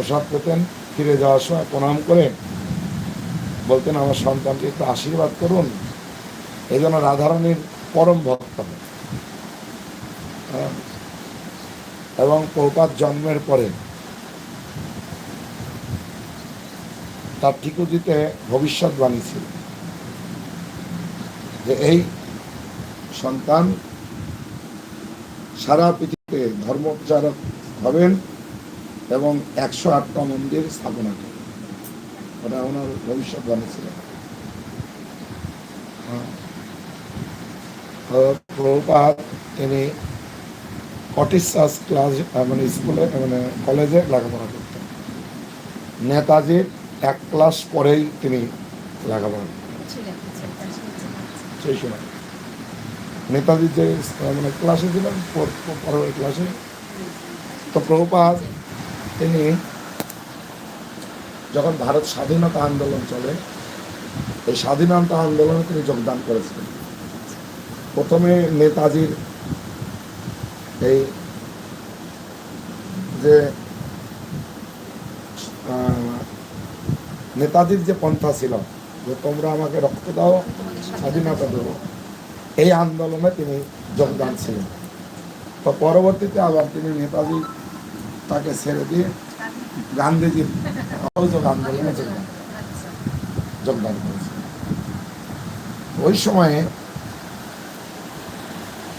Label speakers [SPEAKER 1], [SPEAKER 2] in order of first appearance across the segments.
[SPEAKER 1] প্রসাদ পেতেন, ফিরে যাওয়ার সময় প্রণাম করে বলতেন, আমার সন্তানকে একটু আশীর্বাদ করুন। এই জন্য রাধারণীর পরম ভক্ত হ্যাঁ। এবং প্রপাত জন্মের পরে তার ঠিকুজিতে ভবিষ্যৎবাণী ছিল যে এই সন্তান সারা পৃথিবীতে ধর্মপ্রচারক হবেন। এবং একশো আটটা মন্দির স্থাপনা করবেন ওটা ওনার ভবিষ্যৎবাণী ছিল। হ্যাঁ। তিনি কটিসাস ক্লাস মানে স্কুলে মানে কলেজে লেখাপড়া করতেন। নেতাজির এক ক্লাস পরেই তিনি লেখাপড়া। সেই সময়। নেতাজি যে মানে ক্লাসে ছিলেন, পর- পর- পরের ক্লাসে। তো প্রভুপাত তিনি যখন ভারত স্বাধীনতা আন্দোলন চলে, এই স্বাধীনতা আন্দোলনে তিনি যোগদান করেছিলেন। প্রথমে নেতাজির এই যে নেতাজির যে পন্থা ছিল, যে তোমরা আমাকে রক্ত দাও, স্বাধীনতা দেবো, এই আন্দোলনে তিনি যোগদান ছিলেন। তো পরবর্তীতে আবার তিনি নেতাজি তাকে ছেড়ে দিয়ে গান্ধীজির অভিযোগ আন্দোলনে যোগদান। যোগদান করেছেন ওই সময়ে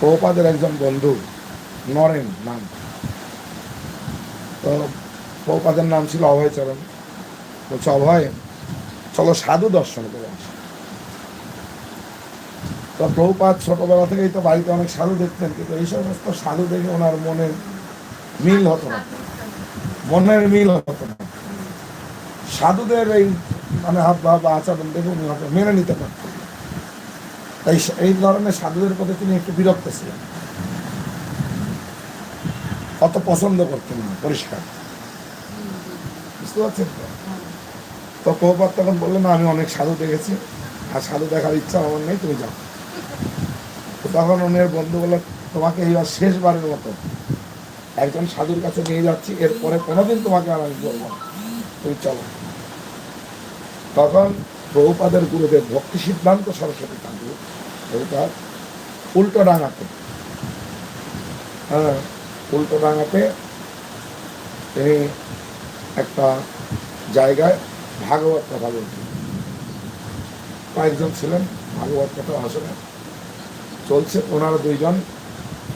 [SPEAKER 1] প্রপাদের একজন বন্ধু, নরেন নাম। তো প্রপাদের নাম ছিল অভয়চরণ। বলছে, অভয়, চলো সাধু দর্শন করে আসি। তো প্রভুপাত ছোটবেলা থেকেই তো বাড়িতে অনেক সাধু দেখতেন, কিন্তু এই সমস্ত সাধু দেখে ওনার মনে মিল হতো না। মনের মিল হতো না। সাধুদের এই মানে হাত বা আচরণ দেখে উনি হয়তো মেনে নিতে পারতেন। তাই এই ধরনের সাধুদের প্রতি তিনি একটু বিরক্ত ছিলেন। অত পছন্দ করতেন না, পরিষ্কার। বুঝতে পারছেন তো? তো প্রভুপাত তখন বললেন আমি অনেক সাধু দেখেছি। আর সাধু দেখার ইচ্ছা আমার নেই, তুমি যাও। তখন উনি বন্ধু বলে, তোমাকে এইবার শেষবারের মতো একজন সাধুর কাছে নিয়ে যাচ্ছি, এরপরে কোনোদিন তোমাকে আর আমি বলব। তুমি চলো। তখন প্রভুপাদের গুরুদেব ভক্তি সিদ্ধান্ত সরস্বতী ঠাকুর উল্টো ডাঙাতে। হ্যাঁ উল্টো ডাঙাতে তিনি একটা জায়গায় ভাগবত কথা বলছেন কয়েকজন ছিলেন ভাগবত কথা আসলে চলছে ওনারা দুইজন,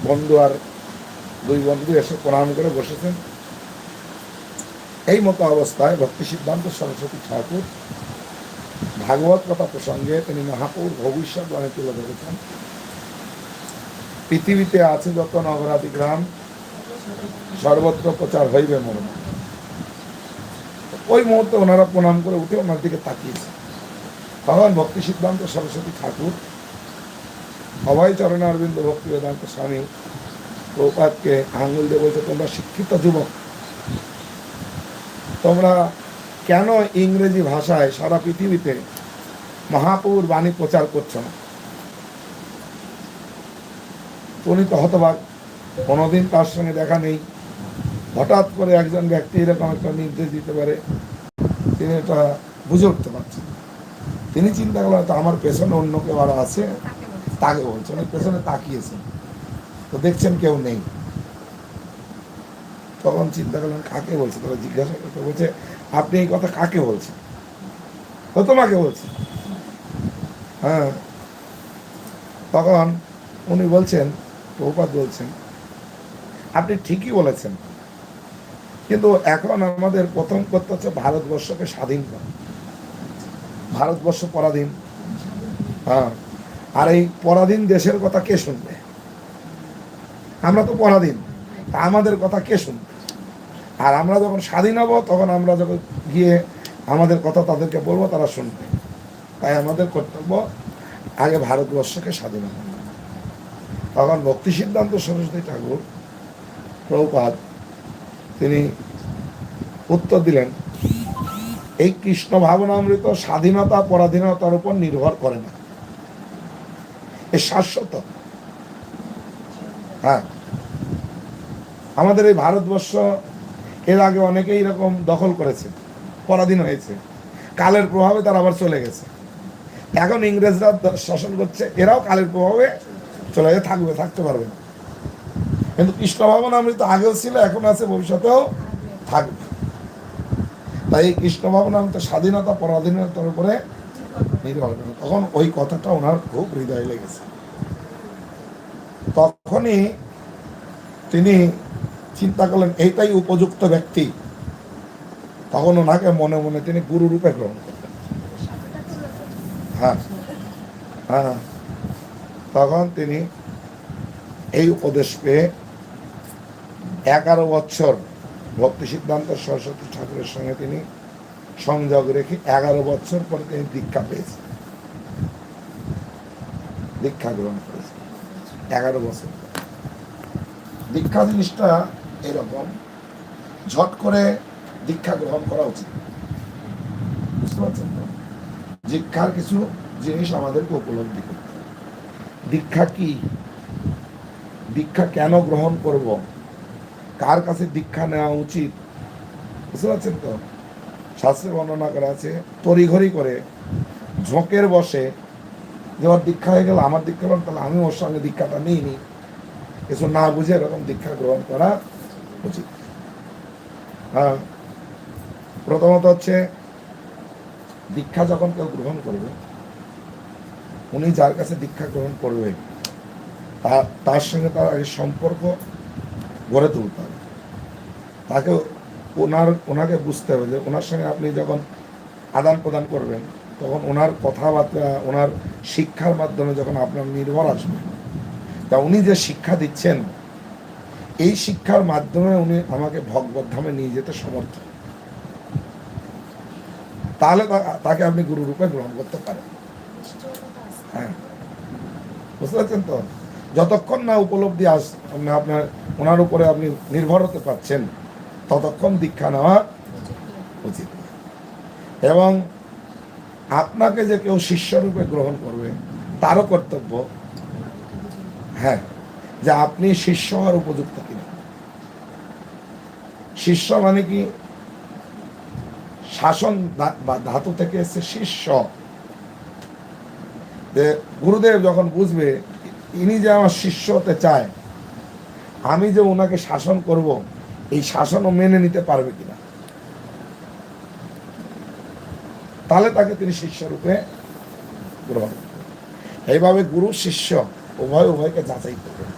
[SPEAKER 1] বন্ধু আর দুই বন্ধু এসে প্রণাম করে বসেছেন। এই মতো অবস্থায় ভক্তি সিদ্ধান্ত সরস্বতী ঠাকুর ভাগবত কথা প্রসঙ্গে তিনি মহাপুর ভবিষ্যৎ বাণী তুলে ধরেছেন। পৃথিবীতে আছে যত নগরাদি গ্রাম, সর্বত্র প্রচার হইবে মরণ। ওই মুহূর্তে ওনারা প্রণাম করে উঠে ওনার দিকে তাকিয়েছে। তখন ভক্তি সিদ্ধান্ত সরস্বতী ঠাকুর, অভয় চরণে অরবিন্দ ভক্তি বেদান্ত স্বামী প্রপাতকে আঙুল দিয়ে বলছে, তোমরা শিক্ষিত যুবক। তোমরা কেন ইংরেজি ভাষায় সারা পৃথিবীতে মহাপুর বাণী প্রচার করছ না? উনি তো হতবাক। কোনোদিন তার সঙ্গে দেখা নেই। হঠাৎ করে একজন ব্যক্তি এরকম একটা নির্দেশ দিতে পারে, তিনি এটা বুঝে উঠতে পারছেন তিনি চিন্তা করলেন, তো আমার পেছনে অন্য কেউ আরও আছে?
[SPEAKER 2] তাকে বলেছে।
[SPEAKER 1] তাকে বলছে উনি পেছনে তাকিয়েছেন তো দেখছেন কেউ নেই। তখন চিন্তা করলেন, কাকে বলছে? তারা জিজ্ঞাসা করতে বলছে, আপনি এই কথা কাকে বলছেন? তো তোমাকে বলছে। হ্যাঁ। তখন উনি বলছেন প্রভুপাত বলছেন, আপনি ঠিকই বলেছেন। কিন্তু এখন আমাদের প্রথম করতে হচ্ছে ভারতবর্ষকে স্বাধীন করা। ভারতবর্ষ পরাধীন। হ্যাঁ। আর এই পরাধীন দেশের কথা কে শুনবে? আমরা তো পরাধীন। আমাদের কথা কে শুনবে? আর আমরা যখন স্বাধীন হব, তখন আমরা যখন গিয়ে আমাদের কথা তাদেরকে বলব, তারা শুনবে। তাই আমাদের কর্তব্য আগে ভারতবর্ষকে স্বাধীন তখন ভক্তি সিদ্ধান্ত সরস্বতী ঠাকুর, প্রভুপাদ, তিনি উত্তর দিলেন, এই কৃষ্ণ ভাবনামৃত স্বাধীনতা পরাধীনতার উপর নির্ভর করে না। এ শাশ্বত। হ্যাঁ। আমাদের এই ভারতবর্ষ এর আগে অনেকেই এরকম দখল করেছে, পরাধীন হয়েছে। কালের প্রভাবে তারা আবার চলে গেছে। এখন ইংরেজরা শাসন করছে, এরাও কালের প্রভাবে চলে গেছে, থাকবে, থাকতে পারবে না। কিন্তু কৃষ্ণ ভাবনা অমৃত আগেও ছিল, এখন আছে, ভবিষ্যতেও থাকবে। তাই এই কৃষ্ণ ভাবনা অমৃত স্বাধীনতা, পরাধীনতার উপরে নির্ভর করে তখন ওই কথাটা ওনার খুব হৃদয় লেগেছে। তখনই তিনি চিন্তা করলেন, এইটাই উপযুক্ত ব্যক্তি। তখন ওনাকে মনে মনে তিনি গুরু রূপে গ্রহণ করলেন। হ্যাঁ হ্যাঁ তখন তিনি এই উপদেশ পেয়ে এগারো বছর ভক্তি সিদ্ধান্ত সরস্বতী ঠাকুরের সঙ্গে তিনি সংযোগ রেখে এগারো বছর পরে তিনি দীক্ষা পেয়েছেন। দীক্ষা গ্রহণ করেছেন এগারো বছর। দীক্ষা জিনিসটা এরকম, ঝট করে দীক্ষা গ্রহণ করা উচিত। বুঝতে পারছেন দীক্ষার কিছু জিনিস আমাদেরকে উপলব্ধি করতে। দীক্ষা কি? দীক্ষা কেন গ্রহণ করব? কার কাছে দীক্ষা নেওয়া উচিত? বুঝতে পারছেন তো? শাস্ত্রে বর্ণনা করা আছে, তড়িঘড়ি করে ঝোঁকের বসে যে ওর দীক্ষা হয়ে গেল, আমার দীক্ষা হলো তাহলে আমি ওর সঙ্গে দীক্ষাটা নিই নি কিছু না বুঝে এরকম দীক্ষা গ্রহণ করা উচিত। হ্যাঁ প্রথমত হচ্ছে, দীক্ষা যখন কেউ গ্রহণ করবে, উনি যার কাছে দীক্ষা গ্রহণ করবে, তার তার সঙ্গে তার আগে সম্পর্ক গড়ে তুলতে হবে। তাকে ওনার, ওনাকে বুঝতে হবে যে ওনার সঙ্গে আপনি যখন আদান প্রদান করবেন তখন ওনার কথাবার্তা, ওনার শিক্ষার মাধ্যমে যখন আপনার নির্ভর আসবে, তা উনি যে শিক্ষা দিচ্ছেন, এই শিক্ষার মাধ্যমে উনি আমাকে ভগবত ধামে নিয়ে যেতে সমর্থ। তাহলে তাকে আপনি গুরু রূপে গ্রহণ করতে পারেন। হ্যাঁ। বুঝতে পারছেন তো? যতক্ষণ না উপলব্ধি আস আপনি আপনার, ওনার উপরে আপনি নির্ভর হতে পারছেন, ততক্ষণ দীক্ষা নেওয়া উচিত। এবং আপনাকে যে কেউ শিষ্যরূপে গ্রহণ করবে, তারও কর্তব্য। হ্যাঁ যে আপনি শিষ্য হওয়ার উপযুক্ত কিনা। শিষ্য মানে কি? শাসন বা ধাতু থেকে এসছে শিষ্য। যে গুরুদেব যখন বুঝবে, ইনি যে আমার শিষ্য হতে চায়, আমি যে ওনাকে শাসন করব, এই শাসনও মেনে নিতে পারবে কিনা। তাহলে তাকে তিনি শিষ্যরূপে গ্রহণ। এইভাবে গুরু, শিষ্য উভয় উভয়কে যাচাই করবেন।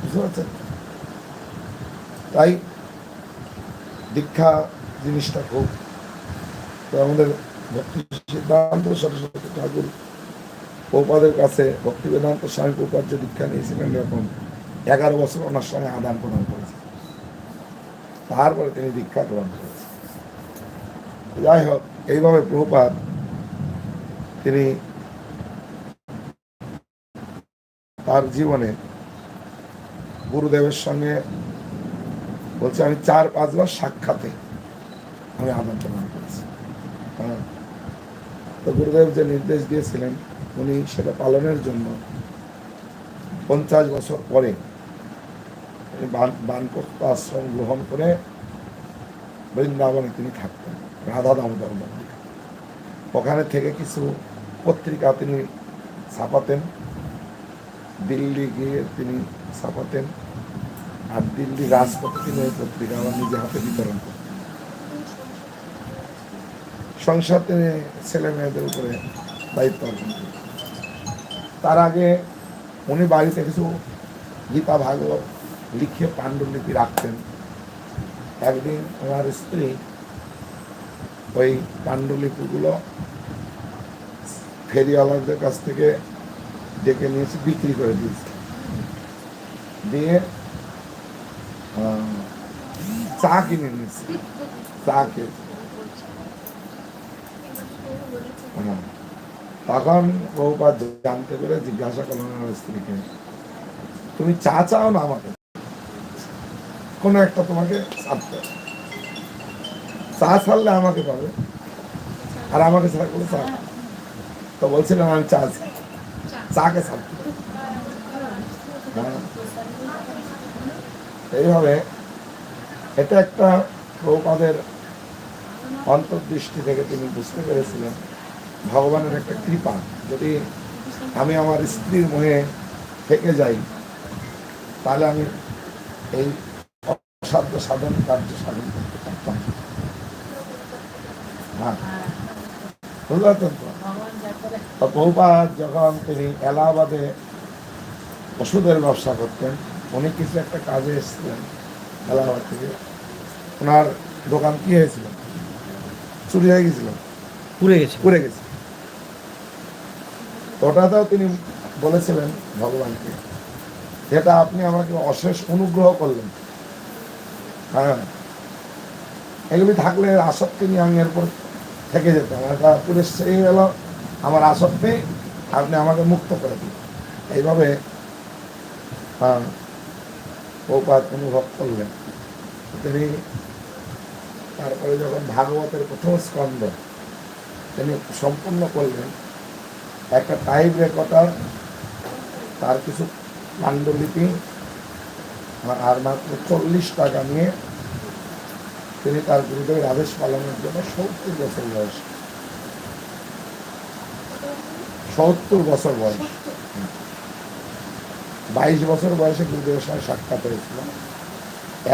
[SPEAKER 1] বুঝতে পারছেন? তাই দীক্ষা জিনিসটা খুব তো আমাদের ভক্তি সিদ্ধান্ত সরস্বতী ঠাকুর পৌপাদের কাছে ভক্তি বেদান্ত স্বামী পৌপাদ যে দীক্ষা নিয়েছিলেন এরকম এগারো বছর ওনার সঙ্গে আদান প্রদান করেছে তারপরে তিনি দীক্ষা গ্রহণ করেছেন। যাই হোক, এইভাবে প্রভুপাদ তিনি তার জীবনে গুরুদেবের সঙ্গে বলছে, আমি চার, পাঁচবার সাক্ষাতে আমি আদান প্রদান করেছি। হ্যাঁ। তো গুরুদেব যে নির্দেশ দিয়েছিলেন, উনি সেটা পালনের জন্য পঞ্চাশ বছর পরে বানপ্রস্থ আশ্রম গ্রহণ করে বৃন্দাবনে তিনি থাকতেন। রাধা দামোদর মন্দির ওখানে থেকে কিছু পত্রিকা তিনি ছাপাতেন। দিল্লি গিয়ে তিনি ছাপাতেন। আর দিল্লি রাজপথে তিনি ওই পত্রিকা আবার নিজে হাতে বিতরণ করতেন। সংসার তিনি ছেলে মেয়েদের উপরে দায়িত্ব অর্জন করতেন। তার আগে উনি বাড়িতে কিছু গীতা ভাগবত লিখে পাণ্ডুলিপি রাখতেন। একদিন ওনার স্ত্রী ওই পাণ্ডুলিপিগুলো ফেরিওয়ালাদের কাছ থেকে ডেকে নিয়েছে, বিক্রি করে দিয়েছে। দিয়ে চা কিনে নিয়েছে। চা খেয়েছে হ্যাঁ। তখন বহুপাত জানতে পেরে জিজ্ঞাসা করলেন আমার স্ত্রীকে তুমি চা চাও না আমাকে? কোনো একটা তোমাকে ছাড়তে। চা ছাড়লে আমাকে পাবে। আর আমাকে ছাড়া করে চা তো বলছিলাম আমি চা। চাকে ছাড়তে হ্যাঁ। এইভাবে এটা একটা প্রপাদের অন্তর্দৃষ্টি থেকে তিনি বুঝতে পেরেছিলেন, ভগবানের একটা কৃপা। যদি আমি আমার স্ত্রীর মোহে থেকে যাই, তাহলে আমি এই অসাধ্য সাধন কার্য সাধন পারতাম পারছেন তো
[SPEAKER 2] ভগবান যা করে
[SPEAKER 1] তো বহুপাত যখন তিনি এলাহাবাদে ওষুধের ব্যবসা করতেন উনি কিছু একটা কাজে এসেছিলেন এলাহাবাদ থেকে। ওনার দোকান কি হয়েছিল? চুরি হয়ে গেছিল।
[SPEAKER 3] পুড়ে গেছে
[SPEAKER 1] পুড়ে গেছে। ওটাতেও তিনি বলেছিলেন ভগবানকে যেটা আপনি আমাকে অশেষ অনুগ্রহ করলেন। হ্যাঁ। এগুলি থাকলে আসক্তি নিয়ে আমি এরপর থেকে যেতাম পুরে সেই গেল আমার আসক্তি, আপনি আমাকে মুক্ত করে দিন। এইভাবে প্রপাত অনুভব করলেন। তিনি তারপরে যখন ভাগবতের প্রথম স্কন্ধ তিনি সম্পূর্ণ করলেন, একটা টাইপ রেকর্ডার তার কিছু পাণ্ডুলিপি, আর মাত্র চল্লিশ টাকা নিয়ে তিনি তার গুরুদেবের আদেশ পালনের জন্য সত্তর বছর বয়স। সত্তর বছর বয়স। বাইশ বছর বয়সে গুরুদেবের সঙ্গে সাক্ষাৎ হয়েছিল।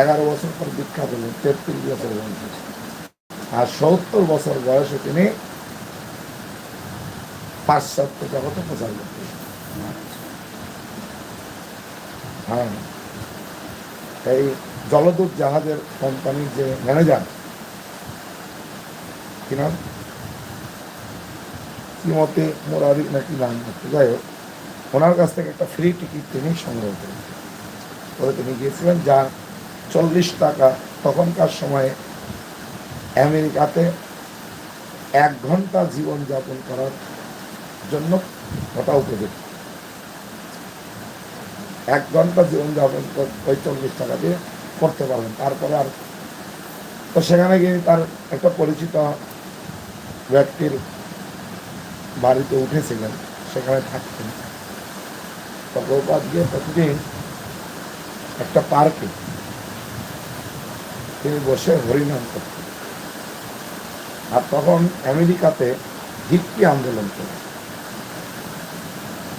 [SPEAKER 1] এগারো বছর পর দীক্ষা পেলেন, তেত্রিশ বছর বয়সে। আর সত্তর বছর বয়সে তিনি পাশ্চাত্য জগতে প্রচার করতেন হ্যাঁ। এই জলদূত জাহাজের কোম্পানির যে ম্যানেজার, কি নাম? শ্রীমতী মোরারি নাকি নাম যাই হোক, ওনার কাছ থেকে একটা ফ্রি টিকিট তিনি সংগ্রহ করেছেন করে তিনি গিয়েছিলেন যা চল্লিশ টাকা তখনকার সময়ে আমেরিকাতে এক ঘণ্টা জীবনযাপন করার জন্য ওটা উপযুক্ত এক ঘণ্টা জীবন যাপন ওই চল্লিশ টাকা দিয়ে করতে পারবেন তারপরে আর তো সেখানে গিয়ে তার একটা পরিচিত ব্যক্তির বাড়িতে উঠেছিলেন সেখানে থাকতেন। তো গৌপাত গিয়ে প্রতিদিন একটা পার্কে তিনি বসে হরিনাম করতেন। আর তখন আমেরিকাতে হিপ্পি আন্দোলন চলে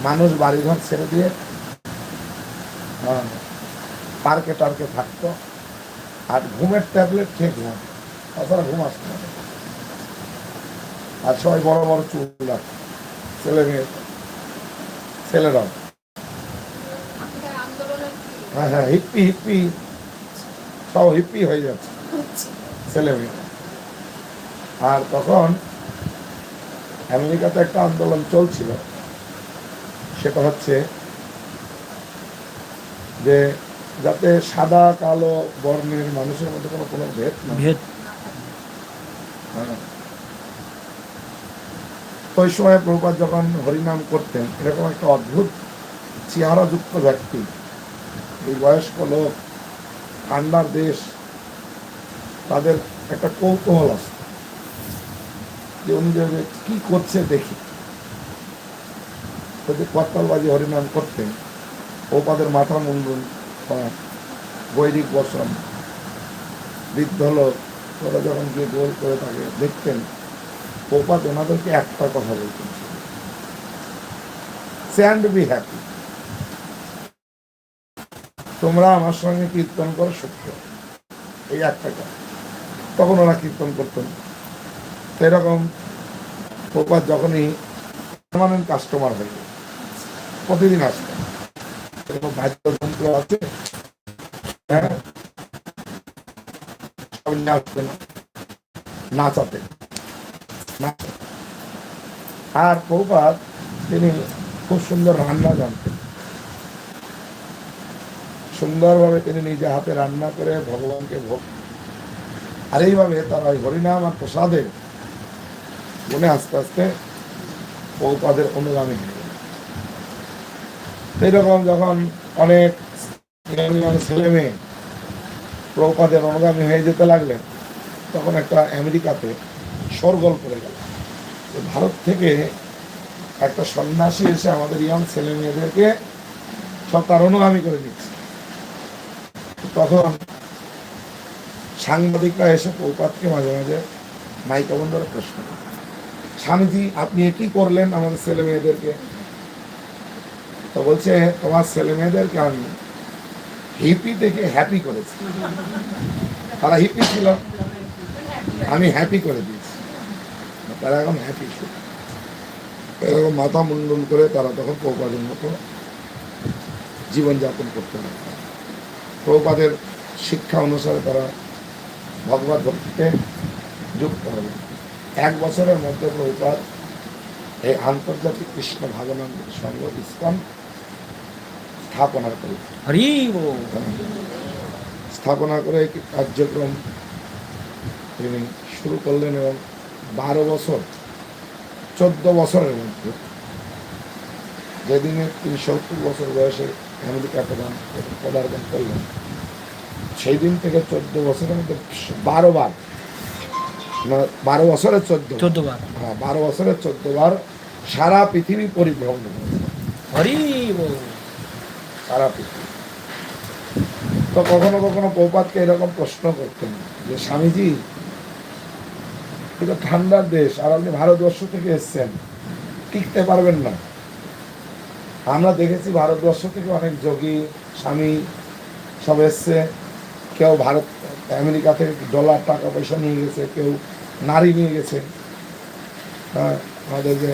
[SPEAKER 1] মানুষ বাড়িঘর ছেড়ে দিয়ে হ্যাঁ, পার্কে টার্কে থাকতো। আর ঘুমের ট্যাবলেট খেয়ে ঘুমাত। তাছাড়া ঘুম আসতো না। আর সবাই বড় বড় চুল রাখতো ছেলে মেয়ে, ছেলেরাও। হ্যাঁ হ্যাঁ হিপ্পি হিপ্পি। সব হিপ্পি হয়ে যাচ্ছে। ছেলে মেয়ে। আর তখন আমেরিকাতে একটা আন্দোলন চলছিল। সেটা হচ্ছে যে যাতে সাদা কালো বর্ণের মানুষের মধ্যে কোনো কোনো ভেদ না
[SPEAKER 3] ভেদ।
[SPEAKER 1] হ্যাঁ। ওই সময় প্রভুপাত যখন হরিনাম করতেন এরকম একটা অদ্ভুত চেহারাযুক্ত ব্যক্তি এই বয়স্ক লোক ঠান্ডার দেশ তাদের একটা কৌতূহল আছে। যে উনি যে কি করছে দেখি। যদি করতালবাজি হরিনাম করতেন ও ওপাদের মাথা মুন্ডুন বৈদিক বসন বৃদ্ধ লোক ওরা যখন গিয়ে গোল করে তাকে দেখতেন ওপাদ ওনাদেরকে একটা কথা বলতেন। স্যান্ড বি হ্যাপি তোমরা আমার সঙ্গে কীর্তন করো, সত্য। এই একটা কথা। তখন ওরা কীর্তন করতেন তো এরকম ওপাদ যখনই পার্মানেন্ট কাস্টমার হয়ে প্রতিদিন আসতেন এরকম বাদ্যযন্ত্র আছে। হ্যাঁ? নাচাতে আর প্রভুপাত তিনি খুব সুন্দর রান্না জানতেন। সুন্দরভাবে তিনি নিজে হাতে রান্না করে ভগবানকে ভোগ আর এইভাবে তারা ওই হরিনাম আর প্রসাদে মনে আস্তে আস্তে প্রভুপাদের অনুগামী এইরকম যখন অনেক ছেলে মেয়ে প্রভুপাদের অনুগামী হয়ে যেতে লাগলেন, তখন একটা আমেরিকাতে সরগোল পড়ে গেল ভারত থেকে একটা সন্ন্যাসী এসে আমাদের ইয়াং ছেলে মেয়েদেরকে সব অনুগামী করে দিচ্ছে তখন সাংবাদিকরা এসে প্রপাতকে মাঝে মাঝে মাইকা বন্ধুরা প্রশ্ন। স্বামীজি, আপনি কি করলেন আমাদের ছেলে মেয়েদেরকে তো বলছে, তোমার ছেলে মেয়েদেরকে আমি হিপি থেকে হ্যাপি করেছি। তারা হিপি ছিল। আমি হ্যাপি করে দিয়েছি। তারা এখন হ্যাপি ছিল। এরকম মাথা মুন্ডন করে তারা তখন প্রপাদের মতো জীবনযাপন করতে পারে প্রপাদের শিক্ষা অনুসারে তারা ভগবত ভক্তিতে যুক্ত হবে এক বছরের মধ্যে প্রপাত এই আন্তর্জাতিক কৃষ্ণ ভাগনন্দ সংঘ ইস্কন স্থাপনা করে।
[SPEAKER 3] হরি
[SPEAKER 1] স্থাপনা করে একটি কার্যক্রম তিনি শুরু করলেন এবং বারো বছর চোদ্দ বছরের মধ্যে। যেদিনে তিনি সত্তর বছর বয়সে আমেরিকা প্রদান পদার্পণ করলেন সেই দিন থেকে চোদ্দ বছরের মধ্যে বারো বার বারো বছরের চোদ্দ
[SPEAKER 3] চোদ্দ বার।
[SPEAKER 1] হ্যাঁ বারো বছরের চোদ্দ বার সারা পৃথিবী পরিভ্রমণ।
[SPEAKER 3] হরি
[SPEAKER 1] পৃথিবী তো কখনো কখনো প্রপাতকে এরকম প্রশ্ন করতেন যে, স্বামীজি এটা ঠান্ডার দেশ, আর আপনি ভারতবর্ষ থেকে এসছেন, টিকতে পারবেন না। আমরা দেখেছি ভারতবর্ষ থেকে অনেক যোগী, স্বামী সব এসছে। কেউ ভারত, আমেরিকা থেকে ডলার টাকা, পয়সা নিয়ে গেছে, কেউ নারী নিয়ে গেছে। হ্যাঁ আমাদের যে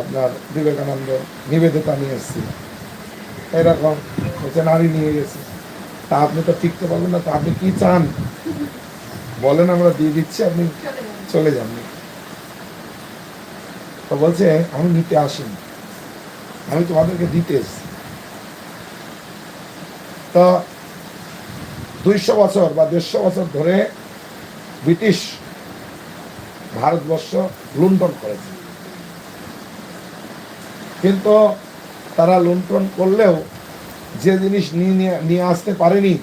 [SPEAKER 1] আপনার বিবেকানন্দ নিবেদিতা নিয়ে এসেছিল এরকম হচ্ছে নারী নিয়ে গেছে। তা আপনি তো টিকতে পারবেন না, তা আপনি কি চান? বলেন, আমরা দিয়ে দিচ্ছি, আপনি চলে যান। তো বলছে, আমি নিতে আসিনি। আমি তোমাদেরকে দিতে এসেছি। তো দুইশো বছর বা দেড়শো বছর ধরে ব্রিটিশ ভারতবর্ষ লুণ্ঠন করেছে। কিন্তু তারা লুণ্ঠন করলেও যে জিনিস নিয়ে আসতে পারেনি,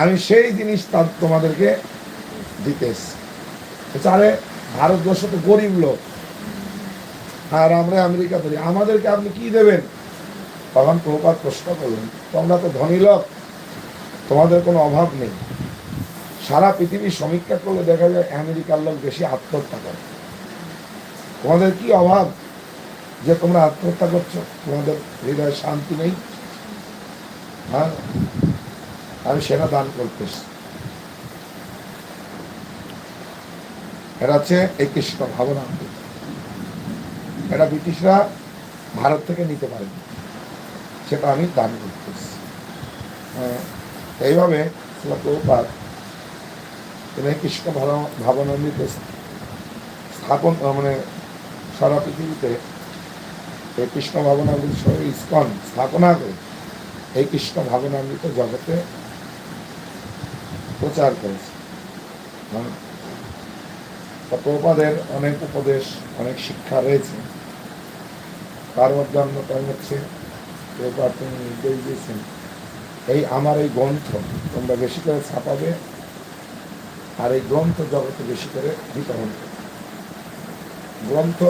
[SPEAKER 1] আমি সেই জিনিস তার তোমাদেরকে দিতে আরে ভারতবর্ষ তো গরিব লোক। আর আমরা আমেরিকা ধরি, আমাদেরকে আপনি কি দেবেন? তখন প্রপাত প্রশ্ন করলেন, তোমরা তো ধনী লোক, তোমাদের কোনো অভাব নেই। সারা পৃথিবী সমীক্ষা করলে দেখা যায় আমেরিকার লোক বেশি আত্মহত্যা করে। তোমাদের কি অভাব? যে তোমরা আত্মহত্যা করছ তোমাদের হৃদয়ে শান্তি নেই। হ্যাঁ? আমি সেটা দান করতে এসেছি। এটা হচ্ছে এই কৃষ্ণ ভাবনা। এটা ব্রিটিশরা ভারত থেকে নিতে পারেনি। সেটা আমি দান করতেছি হ্যাঁ, এইভাবে শিলা প্রভুপাদ তিনি কৃষ্ণ ভাবনা স্থাপন মানে সারা পৃথিবীতে এই কৃষ্ণ ভাবনামৃত ইস্কন স্থাপনা করে এই কৃষ্ণ ভাবনামৃত জগতে প্রচার করেছে। হ্যাঁ। তা প্রভুপাদের অনেক উপদেশ, অনেক শিক্ষা রয়েছে। তার মধ্যে অন্যতম হচ্ছে তিনি নির্দেশ দিয়েছেন, এই আমার এই গ্রন্থ তোমরা বেশি করে ছাপাবে আর এই গ্রন্থ জগতে বেশি করে বিতরণ করবে। গ্রন্থ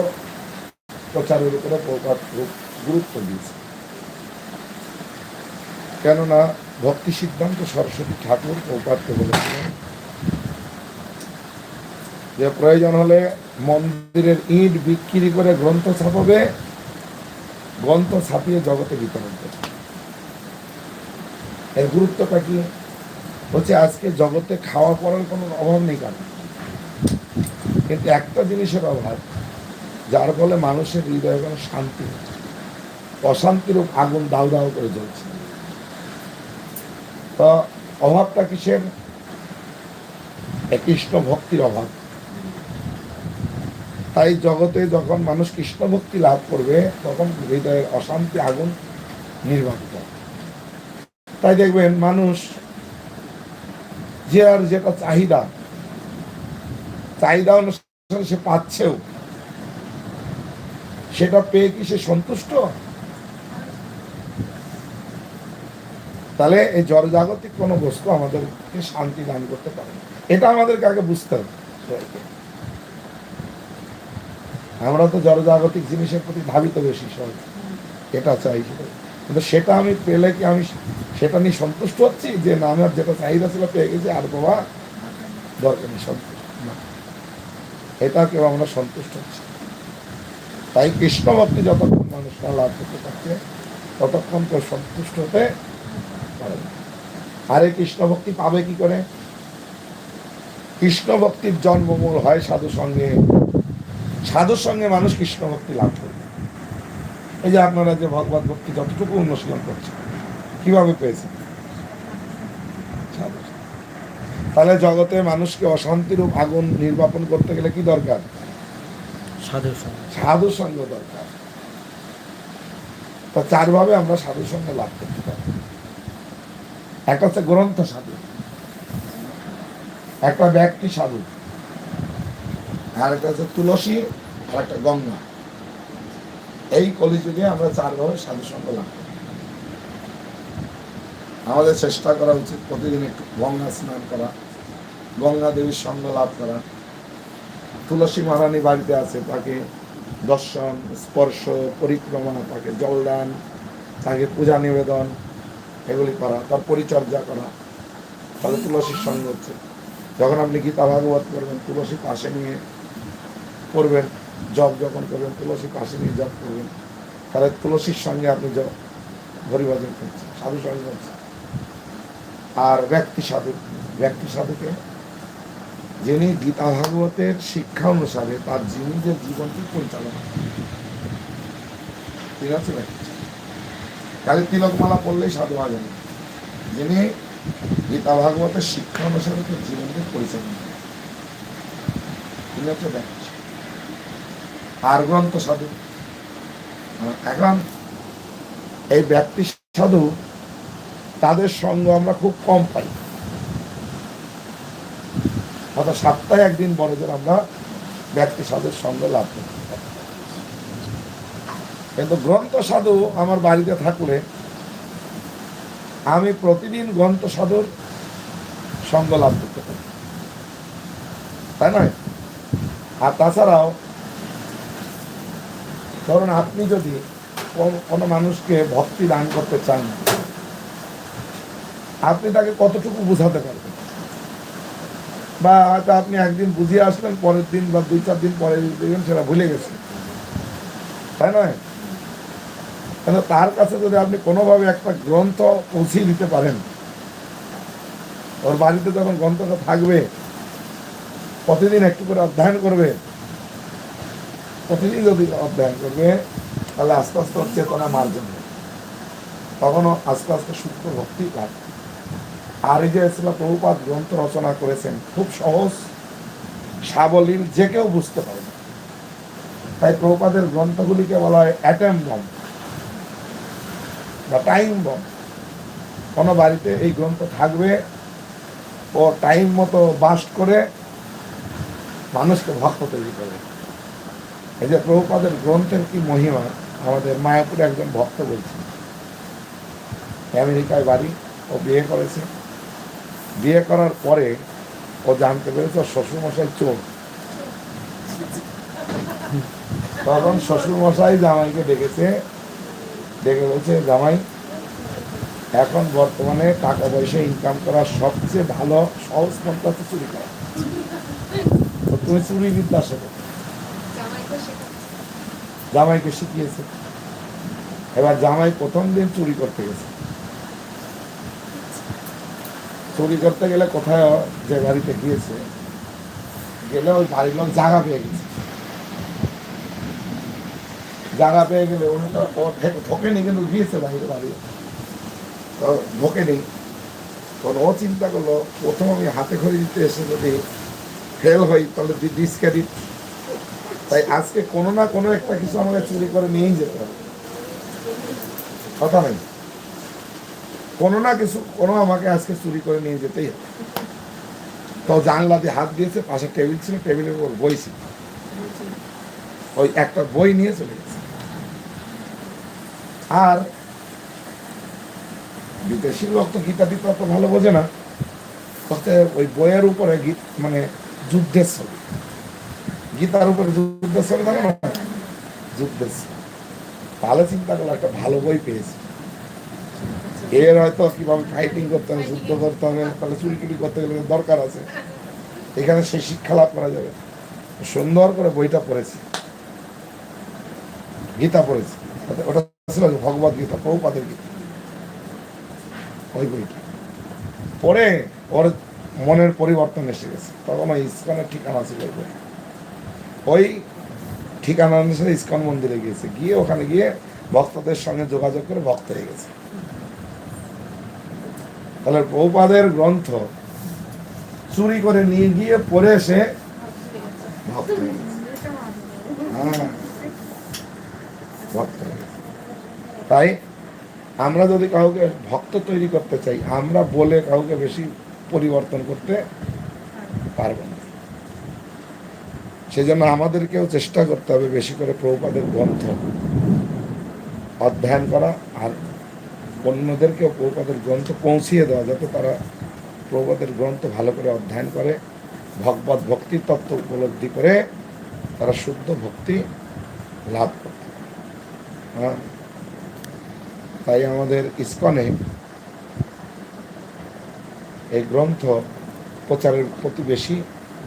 [SPEAKER 1] প্রচারের উপরে খুব গুরুত্ব দিয়েছে। কেননা ভক্তি সিদ্ধান্ত সরস্বতী ঠাকুর প্রপাতকে বলেছিলেন যে, প্রয়োজন হলে মন্দিরের ইট বিক্রি করে গ্রন্থ ছাপাবে, গ্রন্থ ছাপিয়ে জগতে বিতরণ করবে। এর গুরুত্বটা কি? হচ্ছে আজকে জগতে খাওয়া পড়ার কোনো অভাব নেই কারণ কিন্তু একটা জিনিসের অভাব যার ফলে মানুষের হৃদয়ে কোনো শান্তি। অশান্তির আগুন দাউ দাউ করে জ্বলছে। তো অভাবটা কিসের? কৃষ্ণ ভক্তির অভাব। তাই জগতে যখন মানুষ কৃষ্ণ ভক্তি লাভ করবে, তখন হৃদয়ের অশান্তি আগুন নির্বাপিত তাই দেখবেন মানুষ যে আর যেটা চাহিদা চাহিদা অনুসারে সে পাচ্ছেও। সেটা পেয়ে কি সে সন্তুষ্ট? তাহলে এই জড়জাগতিক কোনো বস্তু আমাদেরকে শান্তি দান করতে পারে এটা আমাদেরকে আগে বুঝতে হবে আমরা তো জড়জাগতিক জিনিসের প্রতি ধাবিত বেশি সব এটা চাই। কিন্তু সেটা আমি পেলে কি আমি সেটা নিয়ে সন্তুষ্ট হচ্ছি যে না, আমার যেটা চাহিদা ছিল পেয়ে গেছি, আর বাবা দরকার নেই সন্তুষ্ট। না। এটা কেউ আমরা সন্তুষ্ট হচ্ছি। তাই কৃষ্ণ ভক্তি যতক্ষণ মানুষ না লাভ করতে পারছে, ততক্ষণ কেউ সন্তুষ্ট হতে পারে আর কৃষ্ণ ভক্তি পাবে কি করে? কৃষ্ণ ভক্তির জন্মমূল হয় সাধু সঙ্গে। সাধুর সঙ্গে মানুষ কৃষ্ণ ভক্তি লাভ করবে এই যে আপনারা যে ভগবত ভক্তি যতটুকু অনুশীলন করছেন, কীভাবে পেয়েছেন? তাহলে জগতে মানুষকে অশান্তিরূপ আগুন নির্বাপন করতে গেলে কি দরকার?
[SPEAKER 3] সাধু সঙ্গ।
[SPEAKER 1] দরকার। তা চারভাবে আমরা সাধু সঙ্গ লাভ করতে পারি। একটা হচ্ছে গ্রন্থ সাধু, একটা ব্যক্তি সাধু, আর একটা হচ্ছে তুলসী, আর একটা গঙ্গা। এই কলিযুগে আমরা চারভাবে সাধু সঙ্গ লাভ করি। আমাদের চেষ্টা করা উচিত প্রতিদিন একটু গঙ্গা স্নান করা, গঙ্গা দেবীর সঙ্গ লাভ করা তুলসী মহারানী বাড়িতে আছে, তাকে দর্শন, স্পর্শ পরিক্রমা তাকে জলদান, তাকে পূজা নিবেদন, এগুলি করা, তার পরিচর্যা করা, তাহলে তুলসীর সঙ্গ হচ্ছে। যখন আপনি গীতা ভাগবত করবেন তুলসী পাশে নিয়ে করবেন জপ যখন করবেন, তুলসী পাশে নিয়ে জপ করবেন, তাহলে তুলসীর সঙ্গে আপনি জপ, হরিভজন করছেন, সাধু সঙ্গে হচ্ছে আর ব্যক্তি সাধু, ব্যক্তি সাধুকে যিনি গীতা ভাগবতের শিক্ষা অনুসারে তার যিনি যে জীবনটি পরিচালনা। ঠিক আছে খালি তিলকমালা পড়লেই সাধু হওয়া যাবে। যিনি গীতা ভাগবতের শিক্ষা অনুসারে তার জীবনকে পরিচালনা করেন। ব্যক্তি সাধু। আর গ্রন্থ সাধু এখন এই ব্যক্তি সাধু, তাদের সঙ্গ আমরা খুব কম পাই অর্থাৎ সপ্তাহে একদিন বড়দের আমরা ব্যক্তি সাধুর সঙ্গে লাভ পারি কিন্তু গ্রন্থ সাধু আমার বাড়িতে থাকলে আমি প্রতিদিন গ্রন্থ সাধুর সঙ্গ লাভ করতে পারি। তাই নয়? আর তাছাড়াও, ধরুন আপনি যদি কোনো মানুষকে ভক্তি দান করতে চান, আপনি তাকে কতটুকু বোঝাতে পারবেন? বা হয়তো আপনি একদিন বুঝিয়ে আসলেন, পরের দিন বা দুই, চার দিন পরে দেখবেন সেটা ভুলে গেছে। তাই নয়? কিন্তু তার কাছে যদি আপনি কোনোভাবে একটা গ্রন্থ পৌঁছিয়ে দিতে পারেন, ওর বাড়িতে যখন গ্রন্থটা থাকবে, প্রতিদিন একটু করে অধ্যয়ন করবে, প্রতিদিন যদি অধ্যয়ন করবে, তাহলে আস্তে আস্তে চেতনা মার্জন তখনও আস্তে আস্তে সূক্ষ্ম ভক্তি করবে। আর এই যে প্রভুপাত গ্রন্থ রচনা করেছেন। খুব সহজ, সাবলীল, যে কেউ বুঝতে পারবে। তাই প্রভুপাদের গ্রন্থগুলিকে বলা হয় অ্যাটম বম বা টাইম বম। কোনো বাড়িতে এই গ্রন্থ থাকবে ও টাইম মতো বাস্ট করে মানুষকে ভক্ত তৈরি করে এই যে প্রভুপাদের গ্রন্থের কি মহিমা, আমাদের মায়াপুরে একজন ভক্ত বলছে আমেরিকায় বাড়ি ও বিয়ে করেছে। বিয়ে করার পরে ও জানতে পেরেছে ওর শ্বশুরমশাই চোর। তখন শ্বশুরমশাই জামাইকে ডেকেছে ডেকে বলছে জামাই এখন বর্তমানে টাকা পয়সা ইনকাম করার সবচেয়ে ভালো সহজ পন্থা হচ্ছে চুরি করা। তো তুমি চুরি বিদ্যা শেখো
[SPEAKER 2] জামাইকে
[SPEAKER 1] জামাইকে শিখিয়েছে। এবার জামাই প্রথম দিন চুরি করতে গেছে। চুরি করতে গেলে কোথায় যে বাড়িতে গিয়েছে, গেলে ওই বাড়ির লোক জায়গা পেয়ে গেছে। জায়গা পেয়ে গেলে উনি তো ঢেক- কিন্তু গিয়েছে বাইরে, বাড়ি। তো ঢোকেনি তখন ও চিন্তা করল, প্রথম আমি হাতে খড়ি দিতে এসে যদি ফেল হই, তাহলে ডিসক্রেডিট তাই আজকে কোনো না কোনো একটা কিছু আমাকে চুরি করে নিয়েই যেতে হবে। কথা নেই। কোনো না কিছু, কোনো আমাকে আজকে চুরি করে নিয়ে যেতেই হবে তো জানলা দিয়ে হাত দিয়েছে, পাশে টেবিল ছিল, টেবিলের উপর বই ছিল। ওই একটা বই নিয়ে চলে গেছে। আর বিদেশি লোক তো গীতা টিতা তো ভালো বোঝে না বলতে ওই বইয়ের উপরে গীত মানে যুদ্ধের ছবি। গীতার উপরে যুদ্ধের ছবি থাকে না? যুদ্ধের ছবি। ভালো চিন্তা করল একটা ভালো বই পেয়েছি। এর হয়তো কীভাবে ফাইটিং করতে হবে, যুদ্ধ করতে হবে, তাহলে চুরি টুরি করতে গেলে দরকার আছে। এখানে সেই শিক্ষা লাভ করা যাবে। সুন্দর করে বইটা পড়েছি। গীতা পড়েছি। ওটা- ছিল ভগবত গীতা, প্রভুপাদের গীতা। ওই বইটা। পড়ে ওর মনের পরিবর্তন এসে গেছে। তখন ওই ইস্কনের ঠিকানা ছিল ওই। ওই ঠিকানা অনুসারে ইস্কন মন্দিরে গিয়েছে। গিয়ে ওখানে গিয়ে ভক্তদের সঙ্গে যোগাযোগ করে ভক্ত হয়ে গেছে। তাহলে প্রভুপাদের গ্রন্থ চুরি করে নিয়ে গিয়ে পড়ে এসে ভক্ত। হ্যাঁ, তাই আমরা যদি কাউকে ভক্ত তৈরি করতে চাই আমরা বলে কাউকে বেশি পরিবর্তন করতে পারব না। সেজন্য আমাদেরকেও চেষ্টা করতে হবে বেশি করে প্রভুপাদের গ্রন্থ অধ্যয়ন করা আর অন্যদেরকেও প্রভুপাদের গ্রন্থ পৌঁছিয়ে দেওয়া যাতে তারা প্রভুপাদের গ্রন্থ ভালো করে অধ্যয়ন করে, ভগবত ভক্তি তত্ত্ব উপলব্ধি করে তারা শুদ্ধ ভক্তি লাভ করতে হ্যাঁ? তাই আমাদের ইস্কনে এই গ্রন্থ প্রচারের প্রতি বেশি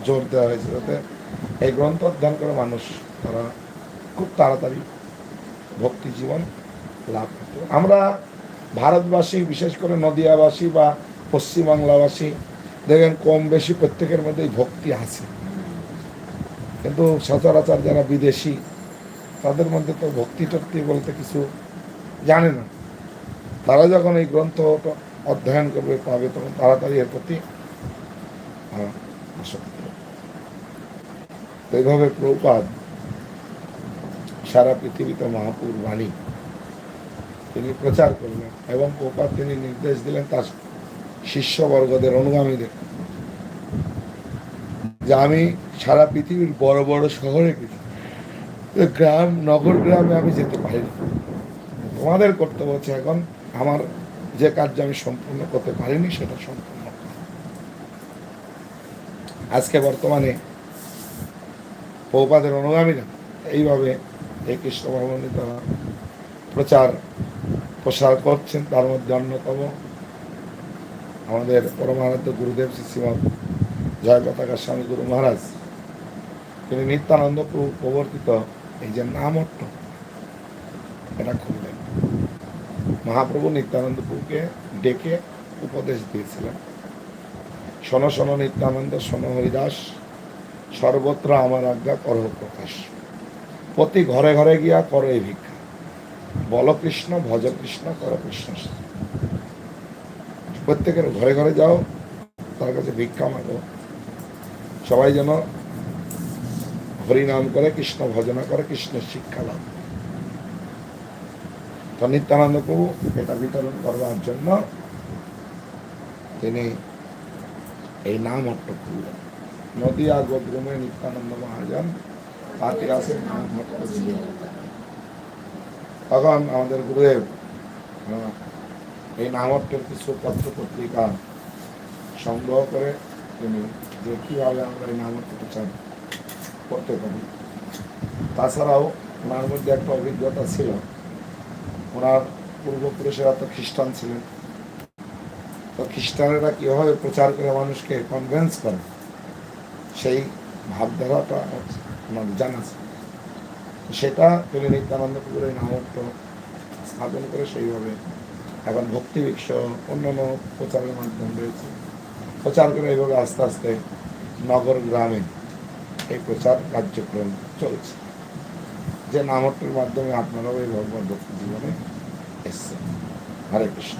[SPEAKER 1] জোর দেওয়া হয়েছে যাতে এই গ্রন্থ অধ্যয়ন করে মানুষ তারা খুব তাড়াতাড়ি ভক্তি জীবন লাভ করতে আমরা ভারতবাসী, বিশেষ করে নদিয়াবাসী বা পশ্চিমবাংলাবাসী, দেখেন কম বেশি প্রত্যেকের মধ্যেই ভক্তি আছে। কিন্তু সচরাচর যারা বিদেশি, তাদের মধ্যে তো ভক্তি টক্তি বলতে কিছু জানে না। তারা যখন এই গ্রন্থ অধ্যয়ন করবে, পাবে, তখন তাড়াতাড়ি এর প্রতি এইভাবে প্রপাদ সারা পৃথিবীতে মহাপুর বাণী তিনি প্রচার করলেন এবং প্রপাত তিনি নির্দেশ দিলেন তার শিষ্যবর্গদের অনুগামীদের। যে আমি সারা পৃথিবীর বড় বড় শহরে গেছি গ্রাম, নগর গ্রামে আমি যেতে পারি তোমাদের কর্তব্য হচ্ছে এখন আমার যে কার্য আমি সম্পূর্ণ করতে পারিনি, সেটা সম্পূর্ণ আজকে বর্তমানে পৌপাদের অনুগামীরা এইভাবে এই কৃষ্ণ প্রচার প্রসার করছেন, তার মধ্যে অন্যতম আমাদের পরমারাধ্য গুরুদেব শ্রী শ্রীমৎ জয় পতাকা স্বামী গুরু মহারাজ। তিনি নিত্যানন্দ প্রবর্তিত এই যে নামট্ট এটা খুললেন। মহাপ্রভু নিত্যানন্দ প্রভুকে ডেকে উপদেশ দিয়েছিলেন। শোনো শোনো নিত্যানন্দ, শোনো হরিদাস, সর্বত্র আমার আজ্ঞা করহ প্রকাশ। প্রতি ঘরে ঘরে গিয়া করো ভিক্ষা। বল কৃষ্ণ, ভজ কৃষ্ণ, কর কৃষ্ণ প্রত্যেকের ঘরে ঘরে যাও, তার কাছে ভিক্ষা মাগো সবাই যেন হরিনাম করে কৃষ্ণ ভজনা করে, কৃষ্ণের শিক্ষা লাভ। তো নিত্যানন্দ এটা বিতরণ করবার জন্য তিনি এই নাম অট্ট খুললেন নদিয়া, গোদ্রুমে নিত্যানন্দ মহাজন পাতি আছে নাম ছিল। তখন আমাদের গুরুদেব এই নামট্টের কিছু পত্র পত্রিকা সংগ্রহ করে তিনি যে কীভাবে আমরা এই নামট্ট প্রচার করতে পারি। তাছাড়াও ওনার মধ্যে একটা অভিজ্ঞতা ছিল। ওনার পূর্বপুরুষেরা তো খ্রিস্টান ছিলেন। তো খ্রিস্টানেরা কীভাবে প্রচার করে মানুষকে কনভেন্স করে, সেই ভাবধারাটা ওনার জানা ছিল। সেটা তিনি নিত্যানন্দ পুকুরে নামত্ব স্থাপন করে সেইভাবে এখন ভক্তি বিশ্ব অন্যান্য প্রচারের মাধ্যম রয়েছে। প্রচার করে এইভাবে আস্তে আস্তে নগর গ্রামে এই প্রচার কার্যক্রম চলছে। যে নামটির মাধ্যমে আপনারাও এই ভগবান ভক্তি জীবনে এসছেন। হরে কৃষ্ণ।